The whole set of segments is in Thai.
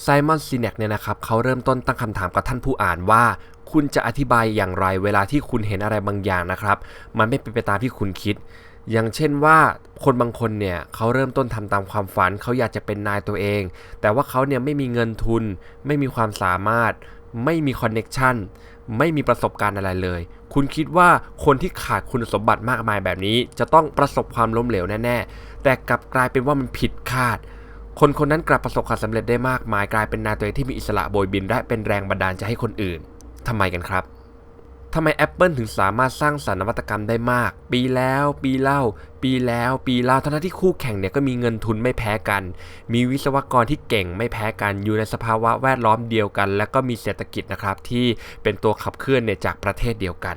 ไซมอนซีเนกเนี่ยนะครับเขาเริ่มต้นตั้งคำถามกับท่านผู้อ่านว่า คุณจะอธิบายอย่างไรเวลาที่คุณเห็นอะไรบางอย่างนะครับ มันไม่เป็นไปตามที่คุณคิด อย่างเช่นว่าคนบางคนเนี่ยเขาเริ่มต้นทำตามความฝันเขาอยากจะเป็นนายตัวเอง แต่ว่าเขาเนี่ยไม่มีเงินทุน ไม่มีความสามารถ ไม่มีคอนเน็กชันไม่มีประสบการณ์อะไรเลย คุณคิดว่าคนที่ขาดคุณสมบัติมากมายแบบนี้ จะต้องประสบความล้มเหลวแน่ๆ แต่กลับกลายเป็นว่ามันผิดคาด คนคนนั้นกลับประสบความสำเร็จได้มากมายกลายเป็นนายตัวเองที่มีอิสระโบยบินและเป็นแรงบันดาลใจให้คนอื่นทำไมกันครับทำไม Apple ถึงสามารถสร้างสรรค์นวัตกรรมได้มาก ปีแล้ว ปีเล่า ปีแล้ว ปีเล่าทั้งที่คู่แข่งเนี่ยก็มีเงินทุนไม่แพ้กัน มีวิศวกรที่เก่งไม่แพ้กัน อยู่ในสภาวะแวดล้อมเดียวกัน และก็มีเศรษฐกิจนะครับที่เป็นตัวขับเคลื่อนเนี่ยจากประเทศเดียวกัน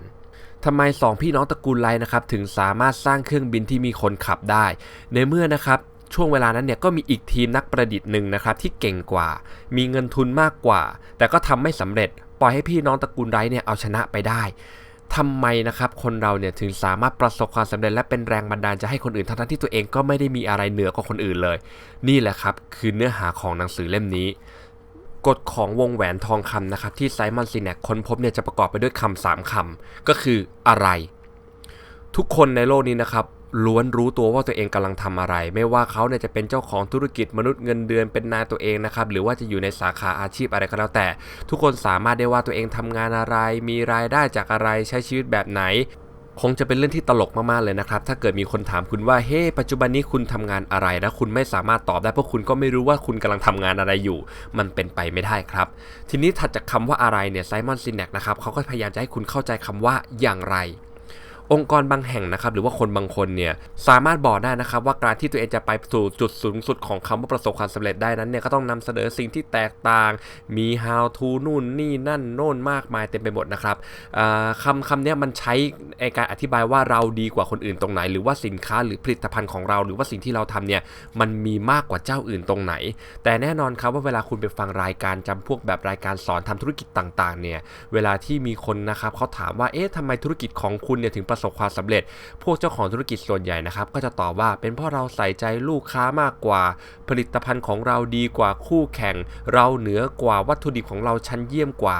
ทำไมสองพี่น้องตระกูลไลนะครับถึงสามารถสร้างเครื่องบินที่มีคนขับได้ ในเมื่อนะครับ ช่วงเวลานั้นเนี่ยก็มีอีกทีมนักประดิษฐ์หนึ่งนะครับที่เก่งกว่า มีเงินทุนมากกว่า แต่ก็ทำไม่สำเร็จ ปล่อยให้พี่น้องตระกูลไรเนี่ยเอาชนะไปได้ทำไมนะครับคนเราเนี่ยถึงสามารถประสบความสำเร็จและเป็นแรงบันดาลใจให้คนอื่นทั้งที่ตัวเองก็ไม่ได้มีอะไรเหนือกว่าคนอื่นเลย นี่แหละครับคือเนื้อหาของหนังสือเล่มนี้กฎของวงแหวนทองคำนะครับที่ไซมอนซีแนกค้นพบเนี่ยจะประกอบไปด้วยคำสามคำก็คืออะไร ทุกคนในโลกนี้นะครับ ล้วนรู้ตัวว่าตัวเองกำลังทำอะไร ไม่ว่าเขาเนี่ยจะเป็นเจ้าของธุรกิจมนุษย์เงินเดือนเป็นนายตัวเองนะครับหรือว่าจะอยู่ในสาขาอาชีพอะไรก็แล้วแต่ ทุกคนสามารถได้ว่าตัวเองทำงานอะไร มีรายได้จากอะไรใช้ชีวิตแบบไหนคงจะเป็นเรื่องที่ตลกมาก ๆ เลยนะครับ ถ้าเกิดมีคนถามคุณว่า เฮ้ hey, ปัจจุบันนี้คุณทำงานอะไร แล้วคุณไม่สามารถตอบได้ เพราะคุณก็ไม่รู้ว่าคุณกำลังทำงานอะไรอยู่ มันเป็นไปไม่ได้ครับ ทีนี้ถัดจากคำว่าอะไรเนี่ย ไซมอนซินแนกนะครับเขาก็พยายามจะให้คุณเข้าใจคำว่าอย่างไร องค์กรบางแห่งนะครับหรือว่าคนบางคนเนี่ยสามารถบอกได้นะครับว่าการที่ตัวเองจะไปสู่จุดสูงสุดของคำว่าประสบความสำเร็จได้นั้นเนี่ยก็ต้องนำเสนอสิ่งที่แตกต่าง มี how to นู่นนี่นั่นโน่นมากมายเต็มไปหมดนะครับคำคำนี้มันใช้ในการอธิบายว่าเราดีกว่าคนอื่นตรงไหน หรือว่าสินค้าหรือผลิตภัณฑ์ของเราหรือว่าสิ่งที่เราทำเนี่ยมันมีมากกว่าเจ้าอื่นตรงไหน แต่แน่นอนครับว่าเวลาคุณไปฟังรายการจำพวกแบบรายการสอนทำธุรกิจต่างๆเนี่ยเวลาที่มีคนนะครับเขาถามว่าเอ๊ะทำไมธุรกิจของคุณเนี่ยถึงประประสบความสำเร็จ พวกเจ้าของธุรกิจส่วนใหญ่นะครับ ก็จะตอบว่าเป็นเพราะเราใส่ใจลูกค้ามากกว่า ผลิตภัณฑ์ของเราดีกว่าคู่แข่ง เราเหนือกว่าวัตถุดิบของเราชั้นเยี่ยมกว่า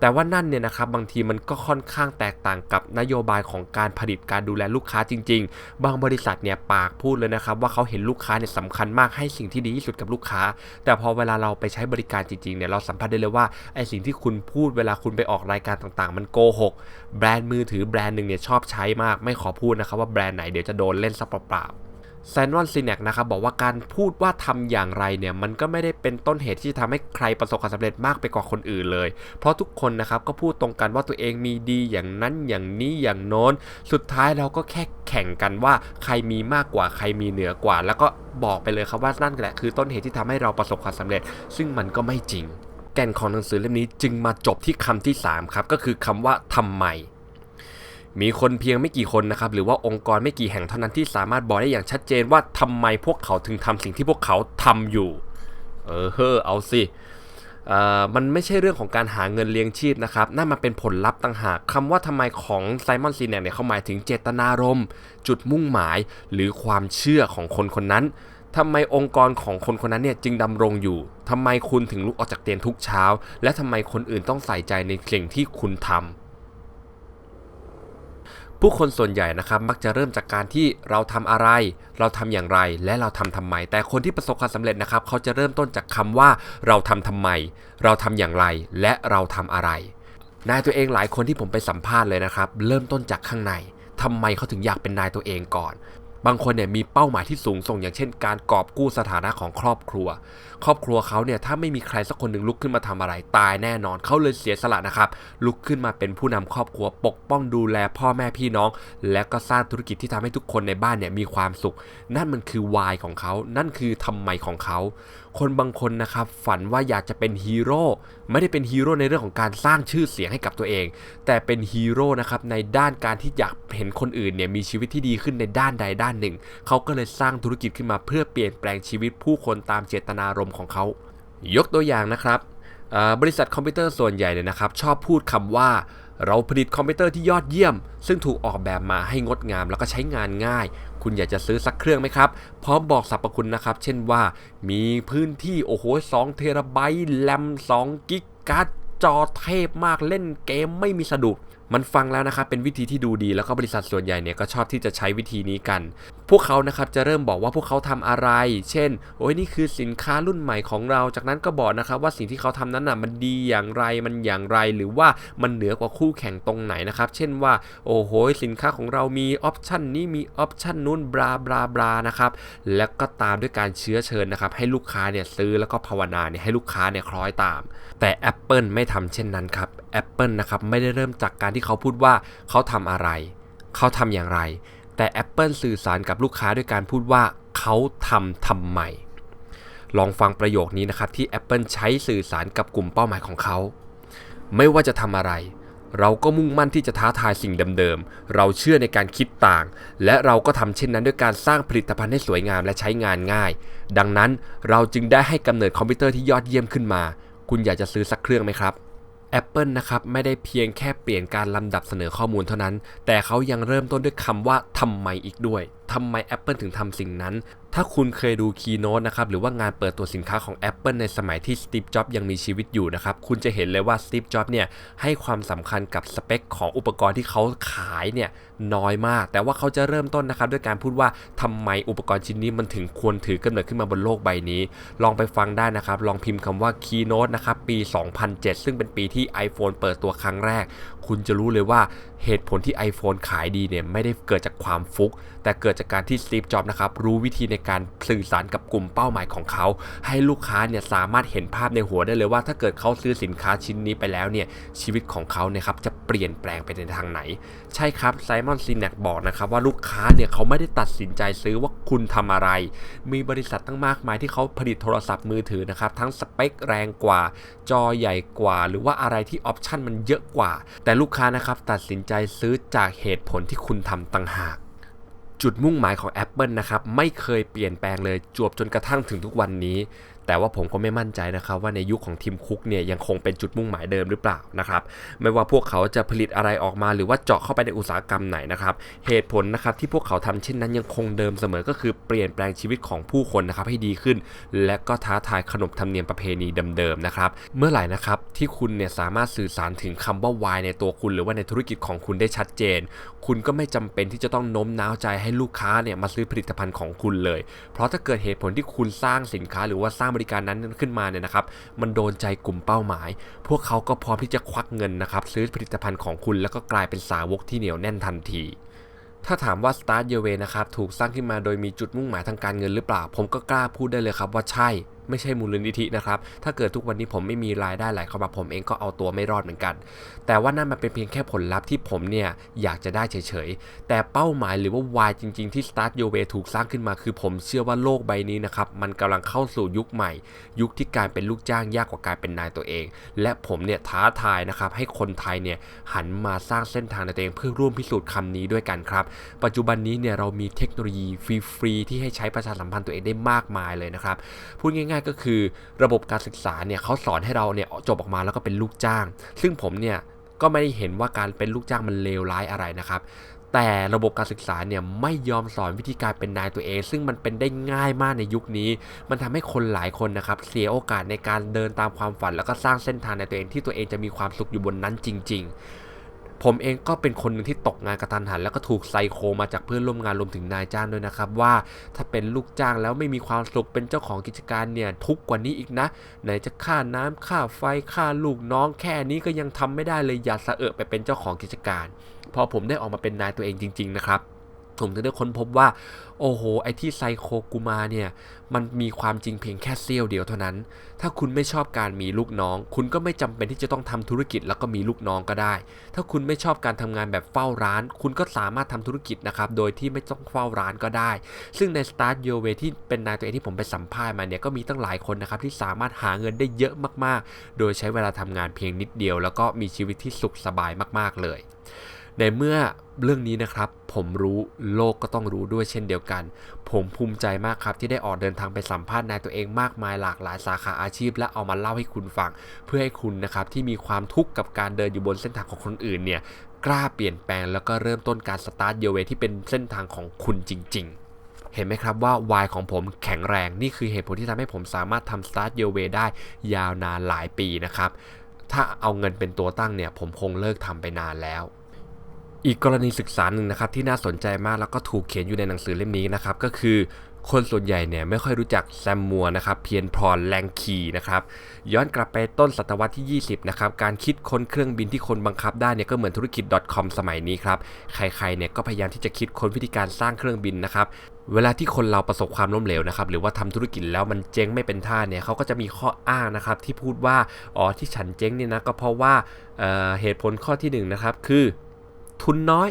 แต่ว่านั่นเนี่ยนะครับบางทีมันก็ค่อนข้างแตกต่างกับนโยบายของการผลิตการดูแลลูกค้าจริง ๆ บางบริษัทเนี่ยปากพูดเลยนะครับ ว่าเขาเห็นลูกค้าเนี่ยสำคัญมากให้สิ่งที่ดีที่สุดกับลูกค้า แต่พอเวลาเราไปใช้บริการจริงๆเนี่ยเราสัมผัสได้เลยว่าไอสิ่งที่คุณพูดเวลาคุณไปออกรายการต่างๆ มันโกหกแบรนด์มือถือแบรนด์หนึ่งเนี่ยชอบใช้มากไม่ขอพูดนะครับว่าแบรนด์ไหนเดี๋ยวจะโดนเล่นซับเปล่าแซนวอนซีเนกนะครับบอกว่าการพูดว่าทำอย่างไรเนี่ยมันก็ไม่ได้เป็นต้นเหตุที่จะทำให้ใครประสบความสำเร็จมากไปกว่าคนอื่นเลย เพราะทุกคนนะครับก็พูดตรงกันว่าตัวเองมีดีอย่างนั้นอย่างนี้อย่างโน้น สุดท้ายเราก็แค่แข่งกันว่าใครมีมากกว่าใครมีเหนือกว่า แล้วก็บอกไปเลยครับว่านั่นแหละคือต้นเหตุที่ทำให้เราประสบความสำเร็จ ซึ่งมันก็ไม่จริง แก่นของหนังสือเล่มนี้จึงมาจบที่คำที่3ครับก็คือคำว่าทำไม มีคนเพียงไม่กี่คนนะครับหรือว่าองค์กรไม่กี่แห่งเท่านั้นที่สามารถบอกได้อย่างชัดเจนว่าทำไมพวกเขาถึงทำสิ่งที่พวกเขาทำอยู่ เออเฮ้อเอาสิมันไม่ใช่เรื่องของการหาเงินเลี้ยงชีพนะครับนั่นมันเป็นผลลัพธ์ต่างหากคำว่าทำไมของไซมอนซีเนกเนี่ยเขาหมายถึงเจตนารมณ์ จุดมุ่งหมาย หรือความเชื่อของคนคนนั้นทำไมองค์กรของคนคนนั้นเนี่ยจึงดำรงอยู่ทำไมคุณถึงลุกออกจากเตียงทุกเช้า และทำไมคนอื่นต้องใส่ใจในสิ่งที่คุณทำ ผู้คนส่วนใหญ่นะครับมักจะเริ่มจากการที่เราทำอะไร เราทำอย่างไรและเราทำทำไม แต่คนที่ประสบความสำเร็จนะครับ เขาจะเริ่มต้นจากคำว่าเราทำทำไม เราทำอย่างไรและเราทำอะไรนายตัวเองหลายคนที่ผมไปสัมภาษณ์เลยนะครับ เริ่มต้นจากข้างในทำไมเขาถึงอยากเป็นนายตัวเองก่อน บางคนเนี่ยมีเป้าหมายที่สูงส่ง อย่างเช่น การกอบกู้สถานะของครอบครัว ครอบครัวเขาเนี่ยถ้าไม่มีใครสักคนหนึ่งลุกขึ้นมาทำอะไร ตายแน่นอนเขาเลยเสียสละนะครับ ลุกขึ้นมาเป็นผู้นำครอบครัวปกป้องดูแลพ่อแม่พี่น้อง และก็สร้างธุรกิจที่ทำให้ทุกคนในบ้านเนี่ยมีความสุข นั่นมันคือวายของเขา นั่นคือทำไมของเขา คนบางคนนะครับฝันว่าอยากจะเป็นฮีโร่ไม่ได้เป็นฮีโร่ในเรื่องของการสร้างชื่อเสียงให้กับตัวเอง แต่เป็นฮีโร่นะครับในด้านการที่อยากเห็นคนอื่นเนี่ยมีชีวิตที่ดีขึ้นในด้านใดด้านหนึ่ง เขาก็เลยสร้างธุรกิจขึ้นมาเพื่อเปลี่ยนแปลงชีวิตผู้คนตามเจตนารมณ์ของเขา ยกตัวอย่างนะครับบริษัทคอมพิวเตอร์ส่วนใหญ่เนี่ยนะครับชอบพูดคำว่า เราผลิตคอมพิวเตอร์ที่ยอดเยี่ยม ซึ่งถูกออกแบบมาให้งดงามแล้วก็ใช้งานง่าย คุณอยากจะซื้อสักเครื่องไหมครับ พร้อมบอกสรรพคุณนะครับ เช่นว่า มีพื้นที่โอ้โห2เทราไบต์แรม2กิกะจอเทพมากเล่นเกมไม่มีสะดุด มันฟังแล้วนะครับเป็นวิธีที่ดูดีแล้วก็บริษัทส่วนใหญ่เนี่ยก็ชอบที่จะใช้วิธีนี้กัน พวกเขานะครับจะเริ่มบอกว่าพวกเขาทำอะไร เช่น โอ้ยนี่คือสินค้ารุ่นใหม่ของเรา จากนั้นก็บอกนะครับว่าสิ่งที่เขาทำนั้นน่ะมันดีอย่างไรมันอย่างไร หรือว่ามันเหนือกว่าคู่แข่งตรงไหนนะครับ เช่นว่า โอ้โหสินค้าของเรามีออปชันนี้มีออปชันนู้นบลาบลาบลานะครับแล้วก็ตามด้วยการเชื้อเชิญนะครับให้ลูกค้าเนี่ยซื้อแล้วก็ภาวนาเนี่ยให้ลูกค้าเนี่ยคล้อยตาม แต่ Apple ไม่ทำเช่นนั้นครับ Apple นะครับไม่ได้เริ่มจากการที่เขาพูดว่าเขาทำอะไร เขาทำอย่างไร แต่ Apple สื่อสารกับลูกค้าด้วยการพูดว่าเขาทำทำไม ลองฟังประโยคนี้นะครับที่ Apple ใช้สื่อสารกับกลุ่มเป้าหมายของเขา ไม่ว่าจะทำอะไร เราก็มุ่งมั่นที่จะท้าทายสิ่งเดิมๆ เราเชื่อในการคิดต่าง และเราก็ทำเช่นนั้นด้วยการสร้างผลิตภัณฑ์ให้สวยงามและใช้งานง่าย ดังนั้นเราจึงได้ให้กำเนิดคอมพิวเตอร์ที่ยอดเยี่ยมขึ้นมา คุณอยากจะซื้อสักเครื่องไหมครับ Apple นะครับไม่ได้เพียงแค่เปลี่ยนการลำดับเสนอข้อมูลเท่านั้น แต่เขายังเริ่มต้นด้วยคำว่าทำไมอีกด้วยทำไม Apple ถึงทำสิ่งนั้น ถ้าคุณเคยดู Keynote นะครับหรือว่างานเปิดตัวสินค้าของ Apple ในสมัยที่ Steve Jobs ยังมีชีวิตอยู่นะครับ คุณจะเห็นเลยว่า Steve Jobs เนี่ยให้ความสำคัญกับสเปคของอุปกรณ์ที่เขาขายเนี่ยน้อยมาก แต่ว่าเขาจะเริ่มต้นนะครับด้วยการพูดว่าทำไมอุปกรณ์ชิ้นนี้มันถึงควรถือกำเนิดขึ้นมาบนโลกใบนี้ ลองไปฟังได้นะครับ ลองพิมพ์คำว่า Keynote นะครับปี 2007 ซึ่งเป็นปีที่ iPhone เปิดตัวครั้งแรก คุณจะรู้เลยว่าเหตุผลที่ iPhone ขายดีเนี่ยไม่ได้เกิดจากความฟุก แต่เกิดจากการที่สตีฟจ็อบนะครับรู้วิธีในการสื่อสารกับกลุ่มเป้าหมายของเขา ให้ลูกค้าเนี่ยสามารถเห็นภาพในหัวได้เลยว่า ถ้าเกิดเขาซื้อสินค้าชิ้นนี้ไปแล้วเนี่ยชีวิตของเขาเนี่ยครับจะเปลี่ยนแปลงไปในทางไหน ใช่ครับไซมอนซีแนกบอกนะครับว่าลูกค้าเนี่ยเขาไม่ได้ตัดสินใจซื้อว่าคุณทำอะไร มีบริษัทตั้งมากมายที่เขาผลิตโทรศัพท์มือถือนะครับทั้งสเปคแรงกว่า จอใหญ่กว่า หรือว่าอะไรที่ออปชันมันเยอะกว่า แต่ลูกค้านะครับตัดสินใจซื้อจากเหตุผลที่คุณทำต่างหาก จุดมุ่งหมายของ Apple นะครับไม่เคยเปลี่ยนแปลงเลยจวบจนกระทั่งถึงทุกวันนี้ แต่ว่าผมก็ไม่มั่นใจนะครับว่าในยุคของทีมคุกเนี่ยยังคงเป็นจุดมุ่งหมายเดิมหรือเปล่านะครับไม่ว่าพวกเขาจะผลิตอะไรออกมา หรือว่าเจาะเข้าไปในอุตสาหกรรมไหนนะครับเหตุผลนะครับที่พวกเขาทำเช่นนั้นยังคงเดิมเสมอก็คือเปลี่ยนแปลงชีวิตของผู้คนนะครับให้ดีขึ้น และก็ท้าทายขนบธรรมเนียมประเพณีเดิมๆนะครับเมื่อไหร่นะครับที่คุณเนี่ยสามารถสื่อสารถึงคำว่าวายในตัวคุณ หรือว่าในธุรกิจของคุณได้ชัดเจน คุณก็ไม่จำเป็นที่จะต้องโน้มน้าวใจให้ลูกค้าเนี่ยมาซื้อผลิตภัณฑ์ของคุณเลย เพราะถ้าเกิดเหตุผลที่คุณสร้างสินค้าหรือว่าสร้างบริการนั้นขึ้นมาเนี่ยนะครับ มันโดนใจกลุ่มเป้าหมาย พวกเขาก็พร้อมที่จะควักเงินนะครับ ซื้อผลิตภัณฑ์ของคุณแล้วก็กลายเป็นสาวกที่เหนียวแน่นทันทีถ้าถามว่า Start Your Way นะครับ ถูกสร้างขึ้นมาโดยมีจุดมุ่งหมายทางการเงินหรือเปล่า ผมก็กล้าพูดได้เลยครับว่าใช่ ไม่ใช่มูลนิธินะครับ ถ้าเกิดทุกวันนี้ผมไม่มีรายได้ไหลเข้ามาผมเองก็เอาตัวไม่รอดเหมือนกัน แต่ว่านั่นมันเป็นเพียงแค่ผลลัพธ์ที่ผมเนี่ยอยากจะได้เฉยๆ แต่เป้าหมายหรือว่าวายจริง ๆ ที่ Start Your Way ถูกสร้างขึ้นมาคือผมเชื่อว่าโลกใบนี้นะครับมันกำลังเข้าสู่ยุคใหม่ ยุคที่การเป็นลูกจ้างยากกว่าการเป็นนายตัวเอง และผมเนี่ยท้าทายนะครับให้คนไทยเนี่ยหันมาสร้างเส้นทางในตัวเองเพื่อร่วมพิสูจน์คำนี้ด้วยกันครับ ปัจจุบันนี้เนี่ยเรามีเทคโนโลยีฟรีๆที่ให้ใช้ประชาสัมพันธ์ตัวเองได้มากมายเลยนะครับพูดง่ายๆ ก็คือ ระบบการศึกษาเนี่ยเขาสอนให้เราเนี่ยจบออกมาแล้วก็เป็นลูกจ้าง ซึ่งผมเนี่ยก็ไม่ได้เห็นว่าการเป็นลูกจ้างมันเลวร้ายอะไรนะครับแต่ระบบการศึกษาเนี่ยไม่ยอมสอนวิธีการเป็นนายตัวเอง ซึ่งมันเป็นได้ง่ายมากในยุคนี้ มันทำให้คนหลายคนนะครับเสียโอกาสในการเดินตามความฝัน แล้วก็สร้างเส้นทางในตัวเองที่ตัวเองจะมีความสุขอยู่บนนั้นจริง ๆ ผมเองก็เป็นคนหนึ่งที่ตกงานกระทันหัน แล้วก็ถูกไซโคมาจากเพื่อนร่วมงานรวมถึงนายจ้างด้วยนะครับ ว่าถ้าเป็นลูกจ้างแล้วไม่มีความสุขเป็นเจ้าของกิจการเนี่ยทุกกว่านี้อีกนะ ไหนจะค่าน้ำค่าไฟค่าลูกน้องแค่นี้ก็ยังทำไม่ได้เลยอย่าสะเอะไปเป็นเจ้าของกิจการ พอผมได้ออกมาเป็นนายตัวเองจริง ๆ นะครับ ผมถึงได้ค้นพบว่า โอ้โห ไอ้ที่ไซโคกูมาเนี่ย มันมีความจริงเพียงแค่เสี้ยวเดียวเท่านั้น ถ้าคุณไม่ชอบการมีลูกน้อง คุณก็ไม่จำเป็นที่จะต้องทำธุรกิจแล้วก็มีลูกน้องก็ได้ ถ้าคุณไม่ชอบการทำงานแบบเฝ้าร้าน คุณก็สามารถทำธุรกิจนะครับ โดยที่ไม่ต้องเฝ้าร้านก็ได้ ซึ่งใน Start Your Way ที่เป็นนายตัวเองที่ผมไปสัมภาษณ์มาเนี่ย ก็มีตั้งหลายคนนะครับที่สามารถหาเงินได้เยอะมากๆ โดยใช้เวลาทำงานเพียงนิดเดียว แล้วก็มีชีวิตที่สุขสบายมาก ๆเลย ในเมื่อเรื่องนี้นะครับ ผมรู้โลกก็ต้องรู้ด้วยเช่นเดียวกัน ผมภูมิใจมากครับ ที่ได้ออกเดินทางไปสัมภาษณ์นายตัวเองมากมายหลากหลายสาขาอาชีพ และเอามาเล่าให้คุณฟัง เพื่อให้คุณนะครับที่มีความทุกข์กับการเดินอยู่บนเส้นทางของคนอื่นเนี่ยกล้าเปลี่ยนแปลงแล้วก็เริ่มต้นการสตาร์ทเยเวที่เป็นเส้นทางของคุณจริง ๆเห็นไหมครับว่าวายของผมแข็งแรงนี่คือเหตุผลที่ทำให้ผมสามารถทำ Start Your Way ได้ยาวนานหลายปีนะครับ ถ้าเอาเงินเป็นตัวตั้งเนี่ย ผมคงเลิกทำไปนานแล้ว อีกกรณีศึกษาหนึ่งนะครับที่น่าสนใจมากแล้วก็ถูกเขียนอยู่ในหนังสือเล่มนี้นะครับก็คือคนส่วนใหญ่เนี่ยไม่ค่อยรู้จักแซมมัวนะครับเพียนพรแลงคีนะครับย้อนกลับไปต้นศตวรรษที่ 20นะครับการคิดค้นเครื่องบินที่คนบังคับได้เนี่ยก็เหมือนธุรกิจ .com สมัยนี้ครับใครๆเนี่ยก็พยายามที่จะคิดค้นวิธีการสร้างเครื่องบินนะครับเวลาที่คนเราประสบความล้มเหลวนะครับหรือว่าทำธุรกิจแล้วมันเจ๊งไม่เป็นท่าเนี่ยเขาก็จะมีข้ออ้างนะครับที่พูดว่าอ๋อที่ฉันเจ๊งเนี่ยนะก็เพราะว่าเเหตุผลข้อที่1นนะครับคือ ทุนน้อย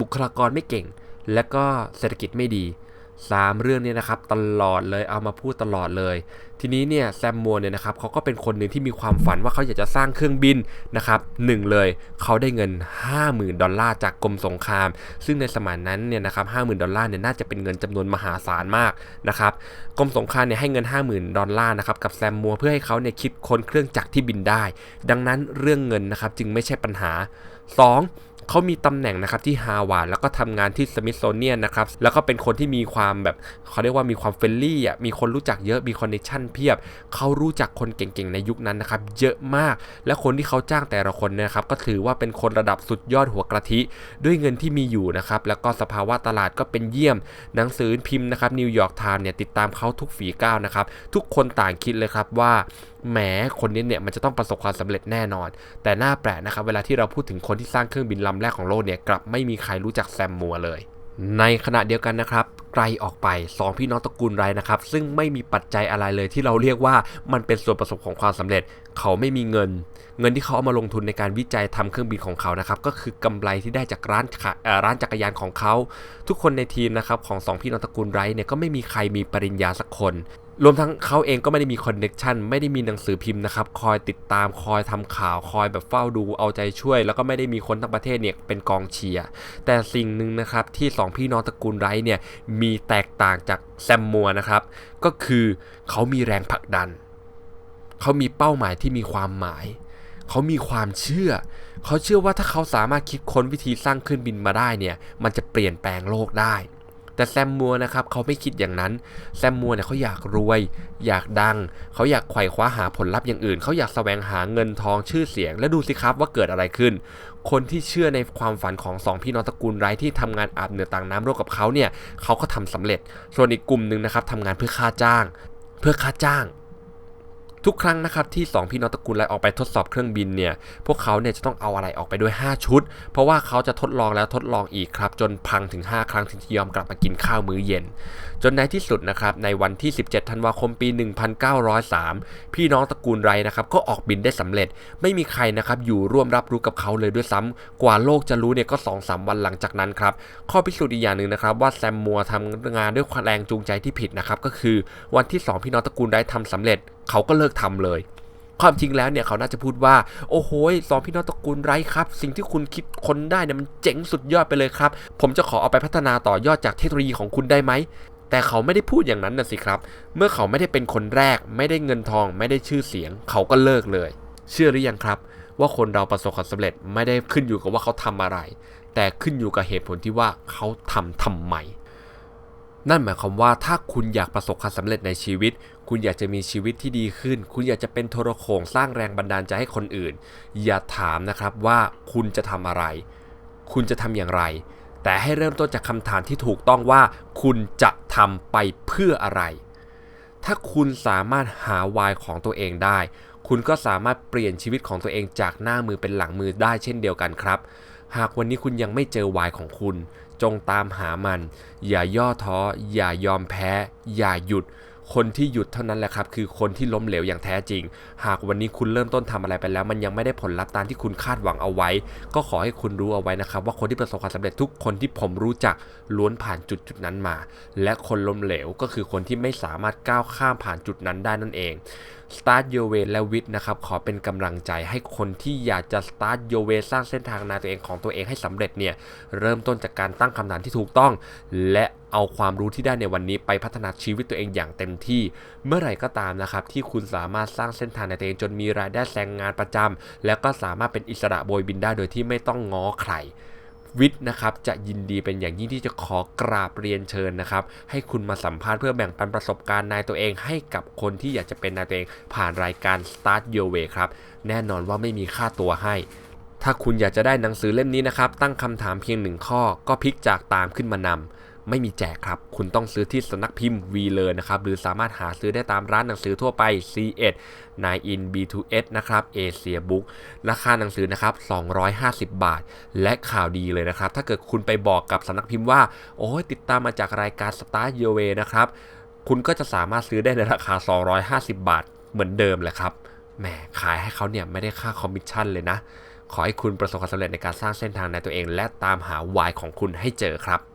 บุคลากรไม่เก่ง และก็เศรษฐกิจไม่ดี 3 เรื่องนี้นะครับตลอดเลยเอามาพูดตลอดเลย ทีนี้เนี่ยแซมมัวเนี่ยนะครับเขาก็เป็นคนหนึ่งที่มีความฝันว่าเขาอยากจะสร้างเครื่องบินนะครับหนึ่งเลยเขาได้เงิน 50,000 ดอลลาร์จากกรมสงคราม ซึ่งในสมัยนั้นเนี่ยนะครับ50,000ดอลลาร์เนี่ยน่าจะเป็นเงินจำนวนมหาศาลมากนะครับกรมสงครามเนี่ยให้เงิน 50,000 ดอลลาร์นะครับกับแซมมัวเพื่อให้เขาเนี่ยคิดค้นเครื่องจักรที่บินได้ ดังนั้นเรื่องเงินนะครับจึงไม่ใช่ปัญหา 2 เขามีตำแหน่งนะครับที่ฮาวาดแล้วก็ทำงานที่สมิธโซเนียนนะครับแล้วก็เป็นคนที่มีความแบบเขาเรียกว่ามีความเฟรนลี่อะมีคนรู้จักเยอะมีคอนเนคชั่นเพียบเขารู้จักคนเก่งๆในยุคนั้นนะครับเยอะมาก และคนที่เขาจ้างแต่ละคนนะครับก็ถือว่าเป็นคนระดับสุดยอดหัวกระทิ ด้วยเงินที่มีอยู่นะครับแล้วก็สภาวะตลาดก็เป็นเยี่ยม หนังสือพิมพ์นะครับนิวยอร์กไทม์เนี่ยติดตามเขาทุกฝีก้าวนะครับทุกคนต่างคิดเลยครับว่าแหมคนนี้เนี่ยมันจะต้องประสบความสำเร็จแน่นอน แต่น่าแปลกนะครับเวลาที่เราพูดถึงคนที่สร้างเครื่องบินลำแรกของโลกเนี่ยกลับไม่มีใครรู้จักแซมมัวเลย ในขณะเดียวกันนะครับไกลออกไป 2 พี่น้องตระกูลไรนะครับ ซึ่งไม่มีปัจจัยอะไรเลยที่เราเรียกว่ามันเป็นส่วนประสบของความสำเร็จ เขาไม่มีเงิน เงินที่เขาเอามาลงทุนในการวิจัยทำเครื่องบินของเขานะครับก็คือกำไรที่ได้จากร้านร้านจักรยานของเขา ทุกคนในทีมนะครับของ 2 พี่น้องตระกูลไรเนี่ยก็ไม่มีใครมีปริญญาสักคน รวมทั้งเขาเองก็ไม่ได้มีคอนเน็ชันไม่ได้มีหนังสือพิมพ์นะครับ คอยติดตามคอยทำข่าวคอยแบบเฝ้าดูเอาใจช่วย แล้วก็ไม่ได้มีคนทั้งประเทศเนี่ยเป็นกองเชียร์แต่สิ่งหนึ่งนะครับที่ 2 พี่น้องตระกูลไรเนี่ยมีแตกต่างจากแซมมัวนะครับ ก็คือเขามีแรงผลักดัน เขามีเป้าหมายที่มีความหมาย เขามีความเชื่อ เขาเชื่อว่าถ้าเขาสามารถคิดค้นวิธีสร้างเครื่องบินมาได้เนี่ยมันจะเปลี่ยนแปลงโลกได้ แต่แซมมัวนะครับเขาไม่คิดอย่างนั้น แซมมัวเนี่ยเขาอยากรวย อยากดัง เขาอยากไขว่คว้าหาผลลัพธ์อย่างอื่น เขาอยากแสวงหาเงินทองชื่อเสียง และดูสิครับว่าเกิดอะไรขึ้น คนที่เชื่อในความฝันของสองพี่น้องตระกูลไร้ที่ทำงานอาบเหนือต่างน้ำร่วมกับเขาเนี่ยเขาก็ทำสำเร็จ ส่วนอีกกลุ่มหนึ่งนะครับทำงานเพื่อค่าจ้าง เพื่อค่าจ้าง ทุกครั้งนะครับที่ 2 พี่น้องตระกูลไลออกไปทดสอบเครื่องบินเนี่ยพวกเขาเนี่ยจะต้องเอาอะไรออกไปด้วย 5 ชุด เพราะว่าเขาจะทดลองแล้วทดลองอีกครับ จนพังถึง 5 ครั้งถึงจะยอมกลับมากินข้าวมื้อเย็น จนในที่สุดนะครับในวันที่ 17 ธันวาคมปี 1903 พี่น้องตระกูลไรนะครับก็ออกบินได้สำเร็จ ไม่มีใครนะครับอยู่ร่วมรับรู้กับเขาเลยด้วยซ้ำกว่าโลกจะรู้เนี่ยก็ 2-3 วันหลังจากนั้นครับข้อพิสูจน์อีกอย่างหนึ่งนะครับว่าแซมมัวทำงานด้วยความแรงจูงใจที่ผิดนะครับก็คือวันที่ 2 พี่น้องตระกูลไรทำสำเร็จ เขาก็เลิกทำเลย ความจริงแล้วเนี่ยเขาน่าจะพูดว่า โอ้โหสองพี่น้องตระกูลไร้ครับ สิ่งที่คุณคิดคนได้เนี่ยมันเจ๋งสุดยอดไปเลยครับ ผมจะขอเอาไปพัฒนาต่อยอดจากเทคโนโลยีของคุณได้ไหมแต่เขาไม่ได้พูดอย่างนั้นนะสิครับ เมื่อเขาไม่ได้เป็นคนแรก ไม่ได้เงินทอง ไม่ได้ชื่อเสียง เขาก็เลิกเลย เชื่อหรือยังครับ ว่าคนเราประสบความสำเร็จไม่ได้ขึ้นอยู่กับว่าเขาทำอะไร แต่ขึ้นอยู่กับเหตุผลที่ว่าเขาทำทำไม นั่นหมายความว่าถ้าคุณอยากประสบความสำเร็จในชีวิต คุณอยากจะมีชีวิตที่ดีขึ้น คุณอยากจะเป็นโทรโขงสร้างแรงบันดาลใจให้คนอื่น อย่าถามนะครับว่าคุณจะทำอะไร คุณจะทำอย่างไร แต่ให้เริ่มต้นจากคำถามที่ถูกต้องว่า คุณจะทำไปเพื่ออะไร ถ้าคุณสามารถหาวายของตัวเองได้ คุณก็สามารถเปลี่ยนชีวิตของตัวเองจากหน้ามือเป็นหลังมือได้เช่นเดียวกันครับ หากวันนี้คุณยังไม่เจอวายของคุณ จงตามหามัน อย่าย่อท้อ อย่ายอมแพ้ อย่าหยุด คนที่หยุดเท่านั้นแหละครับ คือคนที่ล้มเหลวอย่างแท้จริง หากวันนี้คุณเริ่มต้นทำอะไรไปแล้ว มันยังไม่ได้ผลลัพธ์ตามที่คุณคาดหวังเอาไว้ ก็ขอให้คุณรู้เอาไว้นะครับ ว่าคนที่ประสบความสำเร็จทุกคนที่ผมรู้จักล้วนผ่านจุดจุดนั้นมา และคนล้มเหลวก็คือคนที่ไม่สามารถก้าวข้ามผ่านจุดนั้นได้นั่นเอง Start Your Way และวิทนะครับขอเป็นกำลังใจให้คนที่อยากจะ Start Your Way สร้างเส้นทางนาตัวเองของตัวเองให้สำเร็จเนี่ยเริ่มต้นจากการตั้งคำถามที่ถูกต้อง และเอาความรู้ที่ได้ในวันนี้ไปพัฒนาชีวิตตัวเองอย่างเต็มที่ เมื่อไหร่ก็ตามนะครับที่คุณสามารถสร้างเส้นทางในตัวเองจนมีรายได้แซงงานประจำแล้วก็สามารถเป็นอิสระโบยบินได้โดยที่ไม่ต้องง้อใคร วิทย์นะครับจะยินดีเป็นอย่างยิ่งที่จะขอกราบเรียนเชิญนะครับ ให้คุณมาสัมภาษณ์เพื่อแบ่งปันประสบการณ์นายตัวเองให้กับคนที่อยากจะเป็นนายตัวเอง ผ่านรายการ Start Your Way ครับ แน่นอนว่าไม่มีค่าตัวให้ ถ้าคุณอยากจะได้หนังสือเล่มนี้นะครับ ตั้งคำถามเพียงหนึ่งข้อ ก็พลิกจากตามขึ้นมานำ ไม่มีแจกครับ คุณต้องซื้อที่สำนักพิมพ์ V เลยนะครับ หรือสามารถหาซื้อได้ตามร้านหนังสือทั่วไป C1 9 in B2S นะครับ Asia Book ราคาหนังสือนะครับ 250 บาท และข่าวดีเลยนะครับ ถ้าเกิดคุณไปบอกกับสำนักพิมพ์ว่า โอ้ยติดตามมาจากรายการ Start Your Way นะครับ คุณก็จะสามารถซื้อได้ในราคา 250 บาท เหมือนเดิมแหละครับ แหม ขายให้เขาเนี่ยไม่ได้ค่าคอมมิชชั่นเลยนะขอให้คุณประสบความสำเร็จในการสร้างเส้นทางในตัวเอง และตามหาวายของคุณให้เจอครับ